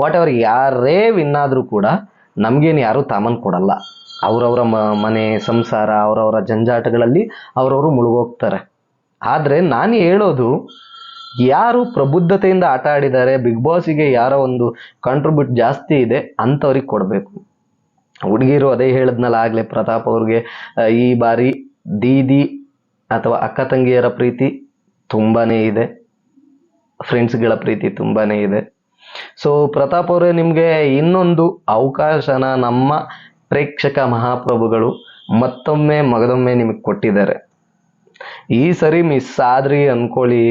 What ever ಯಾರೇ win ಆದರೂ ಕೂಡ ನಮಗೇನು ಯಾರೂ ತಾಮನ್ ಕೊಡಲ್ಲ. ಅವರವರ ಮನೆ, ಸಂಸಾರ, ಅವರವರ ಜಂಜಾಟಗಳಲ್ಲಿ ಅವರವರು ಮುಳುಗೋಗ್ತಾರೆ. ಆದರೆ ನಾನು ಹೇಳೋದು, ಯಾರು ಪ್ರಬುದ್ಧತೆಯಿಂದ ಆಟ ಆಡಿದ್ದಾರೆ, ಬಿಗ್ ಬಾಸಿಗೆ ಯಾರೋ ಒಂದು ಕಾಂಟ್ರಿಬ್ಯೂಟ್ ಜಾಸ್ತಿ ಇದೆ ಅಂಥವ್ರಿಗೆ ಕೊಡಬೇಕು. ಹುಡುಗಿರು ಅದೇ ಹೇಳಿದ್ನಲ್ಲ, ಆಗಲೇ ಪ್ರತಾಪ್ ಅವ್ರಿಗೆ ಈ ಬಾರಿ ದೀದಿ ಅಥವಾ ಅಕ್ಕ ತಂಗಿಯರ ಪ್ರೀತಿ ತುಂಬಾ ಇದೆ. ಫ್ರೆಂಡ್ಸ್ಗಳ ಪ್ರೀತಿ ತುಂಬಾ ಇದೆ. ಸೊ ಪ್ರತಾಪ್ ಅವರೇ, ನಿಮಗೆ ಇನ್ನೊಂದು ಅವಕಾಶನ ನಮ್ಮ ಪ್ರೇಕ್ಷಕ ಮಹಾಪ್ರಭುಗಳು ಮತ್ತೊಮ್ಮೆ ಮಗದೊಮ್ಮೆ ನಿಮಗೆ ಕೊಟ್ಟಿದ್ದಾರೆ. ಈ ಸರಿ ಮಿಸ್ ಆದ್ರಿ ಅನ್ಕೊಳ್ಳಿ.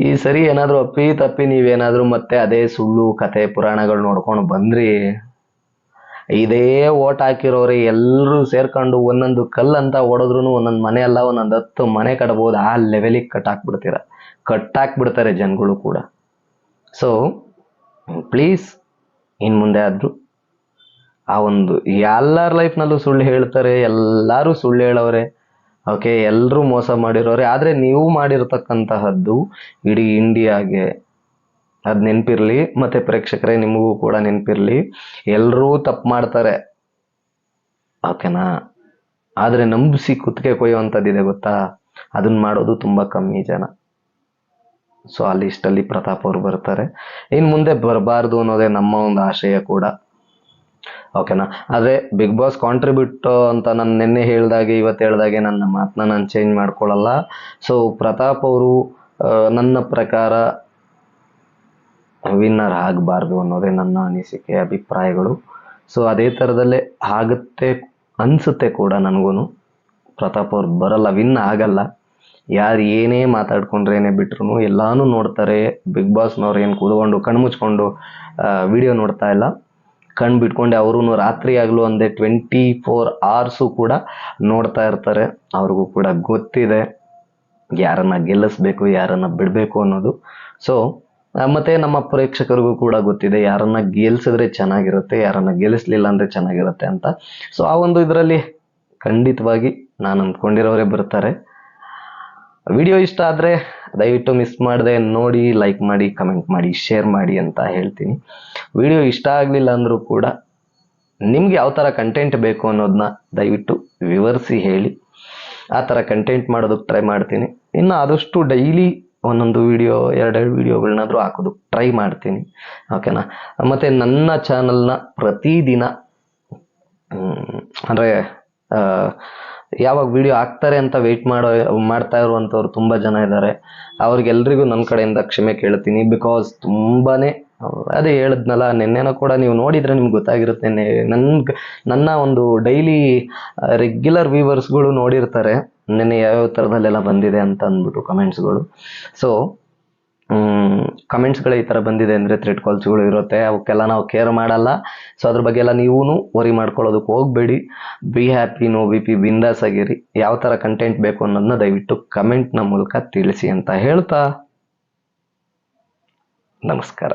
ಈ ಸರಿ ಏನಾದರೂ ಅಪ್ಪಿ ತಪ್ಪಿ ನೀವೇನಾದರೂ ಮತ್ತೆ ಅದೇ ಸುಳ್ಳು, ಕತೆ, ಪುರಾಣಗಳು ನೋಡ್ಕೊಂಡು ಬಂದ್ರಿ. ಇದೇ ಓಟ್ ಹಾಕಿರೋರೆ ಎಲ್ಲರೂ ಸೇರ್ಕೊಂಡು ಒಂದೊಂದು ಕಲ್ಲು ಅಂತ ಹೊಡೆದ್ರು ಒಂದೊಂದು ಮನೆ ಅಲ್ಲ, ಒಂದೊಂದು ಹತ್ತು ಮನೆ ಕಟ್ಬೋದು. ಆ ಲೆವೆಲಿಗೆ ಕಟ್ ಹಾಕ್ಬಿಡ್ತೀರ? ಜನಗಳು ಕೂಡ. ಸೊ ಪ್ಲೀಸ್ ಇನ್ನು ಮುಂದೆ ಆದರೂ ಆ ಒಂದು ಎಲ್ಲರ ಲೈಫ್ನಲ್ಲೂ ಸುಳ್ಳು ಹೇಳ್ತಾರೆ, ಎಲ್ಲರೂ ಸುಳ್ಳು ಹೇಳೋರೆ ಓಕೆ ಎಲ್ಲರೂ ಮೋಸ ಮಾಡಿರೋರೆ, ಆದರೆ ನೀವು ಮಾಡಿರ್ತಕ್ಕಂತಹದ್ದು ಇಡೀ ಇಂಡಿಯಾಗೆ ಅದು ನೆನಪಿರಲಿ, ಮತ್ತು ಪ್ರೇಕ್ಷಕರೇ ನಿಮಗೂ ಕೂಡ ನೆನಪಿರಲಿ. ಎಲ್ಲರೂ ತಪ್ಪು ಮಾಡ್ತಾರೆ. ಓಕೆನಾ ಆದರೆ ನಂಬಿಸಿ ಕುತ್ತಿಗೆ ಕೊಯ್ಯುವಂಥದ್ದಿದೆ ಗೊತ್ತಾ? ಅದನ್ನ ಮಾಡೋದು ತುಂಬ ಕಮ್ಮಿ ಜನ. ಸೊ ಆ ಲಿಸ್ಟಲ್ಲಿ ಪ್ರತಾಪ್ ಅವರು ಬರ್ತಾರೆ. ಇನ್ನು ಮುಂದೆ ಬರಬಾರ್ದು ಅನ್ನೋದೇ ನಮ್ಮ ಒಂದು ಆಶಯ ಕೂಡ. ಓಕೆನಾ ಆದರೆ ಬಿಗ್ ಬಾಸ್ ಕಾಂಟ್ರಿಬ್ಯೂಟ್ ಅಂತ ನಾನು ನಿನ್ನೆ ಹೇಳ್ದಾಗೆ, ಇವತ್ತು ಹೇಳ್ದಾಗೆ ನನ್ನ ಮಾತನ್ನ ನಾನು ಚೇಂಜ್ ಮಾಡ್ಕೊಳ್ಳಲ್ಲ ಸೊ ಪ್ರತಾಪ್ ಅವರು ನನ್ನ ಪ್ರಕಾರ ವಿನ್ನರ್ ಆಗಬಾರ್ದು ಅನ್ನೋದೇ ನನ್ನ ಅನಿಸಿಕೆ, ಅಭಿಪ್ರಾಯಗಳು. ಸೊ ಅದೇ ಥರದಲ್ಲೇ ಆಗುತ್ತೆ, ಅನಿಸುತ್ತೆ ಕೂಡ ನನಗೂ ಪ್ರತಾಪ್ ಅವ್ರು ಬರಲ್ಲ, ವಿನ್ ಆಗಲ್ಲ. ಯಾರು ಏನೇ ಮಾತಾಡ್ಕೊಂಡ್ರೇನೆ ಬಿಟ್ರು ಎಲ್ಲಾನು ನೋಡ್ತಾರೆ. ಬಿಗ್ ಬಾಸ್ನವ್ರು ಏನು ಕೂತ್ಕೊಂಡು, ಕಣ್ಣು ಮುಚ್ಕೊಂಡು ವಿಡಿಯೋ ನೋಡ್ತಾ ಇಲ್ಲ. ಕಣ್ಣು ಬಿಟ್ಕೊಂಡೆ ಅವರು ರಾತ್ರಿ ಆಗಲು ಒಂದೇ ಟ್ವೆಂಟಿ ಫೋರ್ ಅವರ್ಸು ಕೂಡ ನೋಡ್ತಾ ಇರ್ತಾರೆ. ಅವ್ರಿಗೂ ಕೂಡ ಗೊತ್ತಿದೆ ಯಾರನ್ನ ಗೆಲ್ಲಿಸ್ಬೇಕು, ಯಾರನ್ನ ಬಿಡಬೇಕು ಅನ್ನೋದು. ಸೊ ಮತ್ತೆ ನಮ್ಮ ಪ್ರೇಕ್ಷಕರಿಗೂ ಕೂಡ ಗೊತ್ತಿದೆ ಯಾರನ್ನ ಗೆಲ್ಸಿದ್ರೆ ಚೆನ್ನಾಗಿರುತ್ತೆ, ಯಾರನ್ನ ಗೆಲ್ಲಿಸ್ಲಿಲ್ಲ ಅಂದ್ರೆ ಚೆನ್ನಾಗಿರುತ್ತೆ ಅಂತ. ಸೊ ಆ ಒಂದು ಇದರಲ್ಲಿ ಖಂಡಿತವಾಗಿ ನಾನು ಅಂದ್ಕೊಂಡಿರೋರೇ ಬರ್ತಾರೆ. ವಿಡಿಯೋ ಇಷ್ಟ ಆದರೆ ದಯವಿಟ್ಟು ಮಿಸ್ ಮಾಡದೆ ನೋಡಿ ಲೈಕ್ ಮಾಡಿ ಕಮೆಂಟ್ ಮಾಡಿ ಶೇರ್ ಮಾಡಿ ಅಂತ ಹೇಳ್ತೀನಿ. ವಿಡಿಯೋ ಇಷ್ಟ ಆಗಲಿಲ್ಲ ಅಂದರೂ ಕೂಡ ನಿಮ್ಗೆ ಯಾವ ಥರ ಕಂಟೆಂಟ್ ಬೇಕು ಅನ್ನೋದನ್ನ ದಯವಿಟ್ಟು ವಿವರಿಸಿ ಹೇಳಿ. ಆ ಥರ ಕಂಟೆಂಟ್ ಮಾಡೋದಕ್ಕೆ ಟ್ರೈ ಮಾಡ್ತೀನಿ. ಇನ್ನು ಆದಷ್ಟು ಡೈಲಿ ಒಂದೊಂದು ವಿಡಿಯೋ ಎರಡೆರಡು ವಿಡಿಯೋಗಳನ್ನಾದರೂ ಹಾಕೋದು. ಟ್ರೈ ಮಾಡ್ತೀನಿ. ಓಕೆನಾ ಮತ್ತು ನನ್ನ ಚಾನಲ್ನ ಪ್ರತಿದಿನ ಅಂದರೆ ಯಾವಾಗ ವಿಡಿಯೋ ಹಾಕ್ತಾರೆ ಅಂತ ವೆಯ್ಟ್ ಮಾಡೋ, ಮಾಡ್ತಾ ಇರುವಂಥವ್ರು ತುಂಬ ಜನ ಇದ್ದಾರೆ. ಅವ್ರಿಗೆಲ್ರಿಗೂ ನನ್ನ ಕಡೆಯಿಂದ ಕ್ಷಮೆ ಕೇಳ್ತೀನಿ ಬಿಕಾಸ್ ತುಂಬಾನೇ ಅದೇ ಹೇಳಿದ್ನಲ್ಲ, ನಿನ್ನೆನೋ ಕೂಡ ನೀವು ನೋಡಿದ್ರೆ ನಿಮ್ಗೆ ಗೊತ್ತಾಗಿರುತ್ತೆ. ನನ್ನ ನನ್ನ ಒಂದು ಡೈಲಿ ರೆಗ್ಯುಲರ್ ವ್ಯೂವರ್ಸ್ಗಳು ನೋಡಿರ್ತಾರೆ. ನಿನ್ನೆ ಯಾವ್ಯಾವ ಥರದಲ್ಲೆಲ್ಲ ಬಂದಿದೆ ಅಂತ ಅಂದ್ಬಿಟ್ಟು ಕಮೆಂಟ್ಸ್ಗಳು ಸೊ ಕಮೆಂಟ್ಸ್ಗಳು ಈ ಥರ ಬಂದಿದೆ ಅಂದರೆ ಥ್ರೆಡ್ ಕಾಲ್ಸ್ಗಳು ಇರುತ್ತೆ. ಅವಕ್ಕೆಲ್ಲ ನಾವು ಕೇರ್ ಮಾಡಲ್ಲ. ಸೊ ಅದ್ರ ಬಗ್ಗೆ ಎಲ್ಲ ನೀವೂ ವರಿ ಮಾಡ್ಕೊಳ್ಳೋದಕ್ಕೆ ಹೋಗಬೇಡಿ. Be happy no B P ಬಿಂದಾಸ್ ಆಗಿರಿ ಯಾವ ಥರ ಕಂಟೆಂಟ್ ಬೇಕು ಅನ್ನೋದನ್ನ ದಯವಿಟ್ಟು ಕಮೆಂಟ್ನ ಮೂಲಕ ತಿಳಿಸಿ ಅಂತ ಹೇಳ್ತಾ. ನಮಸ್ಕಾರ.